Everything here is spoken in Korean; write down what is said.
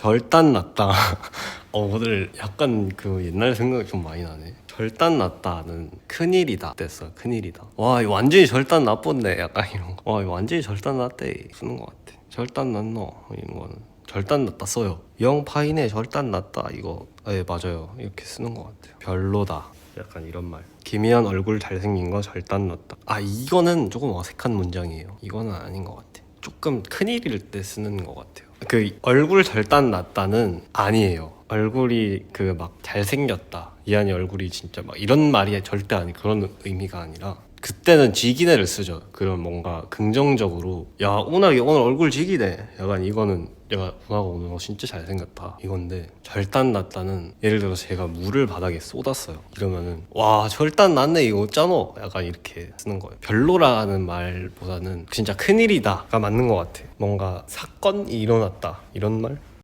절단 났다. 어 오늘 약간 그 옛날 생각이 좀 많이 나네. 절단 났다는 큰일이다 됐어 큰일이다. 와 이거 완전히 절단 나쁜데 약간 이런 거. 와 이거 완전히 절단 났대 쓰는 것 같아. 절단 났노 이런 거는 절단 났다 써요. 영 파인에 절단 났다 이거 예 맞아요 이렇게 쓰는 것 같아요. 별로다. 약간 이런 말. 김희연 얼굴 잘생긴 거 절단 났다. 아 이거는 조금 어색한 문장이에요. 이거는 아닌 것 같아. 조금 큰일일 때 쓰는 것 같아요. 그 얼굴 절단 났다는 아니에요. 얼굴이 그 막 잘생겼다. 이한이 얼굴이 진짜 막 이런 말이 절대 아니 그런 의미가 아니라 그때는 지기네를 쓰죠. 그런 뭔가 긍정적으로 야 운학이 오늘 얼굴 지기네. 약간 이거는 내가 운학아 오늘 너 진짜 잘생겼다 이건데 절단 났다는 예를 들어서 제가 물을 바닥에 쏟았어요. 이러면은 와 절단 났네 이거 어쩌노? 약간 이렇게 쓰는 거예요. 별로라는 말보다는 진짜 큰일이다가 맞는 것 같아. 뭔가 사건이 일어났다 이런 말